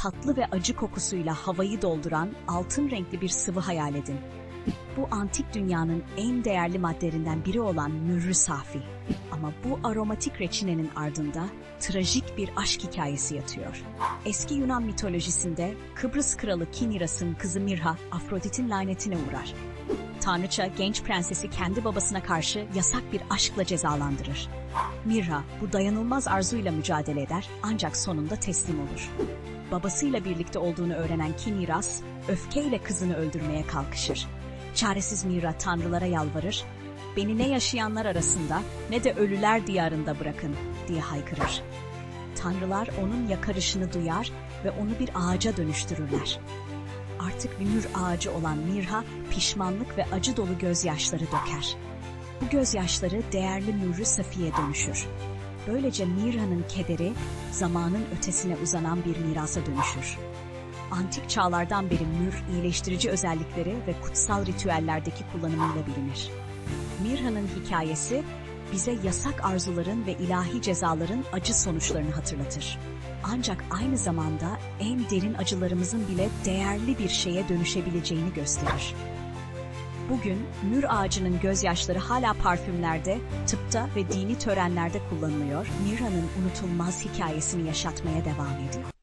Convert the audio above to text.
tatlı ve acı kokusuyla havayı dolduran altın renkli bir sıvı hayal edin. Bu antik dünyanın en değerli maddelerinden biri olan mürrü safi. Ama bu aromatik reçinenin ardında trajik bir aşk hikayesi yatıyor. Eski Yunan mitolojisinde Kıbrıs kralı Kiniras'ın kızı Mirha, Afrodit'in lanetine uğrar. Tanrıça genç prensesi kendi babasına karşı yasak bir aşkla cezalandırır. Mirha bu dayanılmaz arzuyla mücadele eder ancak sonunda teslim olur. Babasıyla birlikte olduğunu öğrenen Kiniras, öfkeyle kızını öldürmeye kalkışır. Çaresiz Mirra tanrılara yalvarır, beni ne yaşayanlar arasında ne de ölüler diyarında bırakın diye haykırır. Tanrılar onun yakarışını duyar ve onu bir ağaca dönüştürürler. Artık bir mür ağacı olan Mirha pişmanlık ve acı dolu gözyaşları döker. Bu gözyaşları değerli mürrü Safiye dönüşür. Böylece Mirha'nın kederi zamanın ötesine uzanan bir mirasa dönüşür. Antik çağlardan beri mür iyileştirici özellikleri ve kutsal ritüellerdeki kullanımıyla bilinir. Mirha'nın hikayesi bize yasak arzuların ve ilahi cezaların acı sonuçlarını hatırlatır. Ancak aynı zamanda en derin acılarımızın bile değerli bir şeye dönüşebileceğini gösterir. Bugün mür ağacının gözyaşları hala parfümlerde, tıpta ve dini törenlerde kullanılıyor. Mira'nın unutulmaz hikayesini yaşatmaya devam ediyor.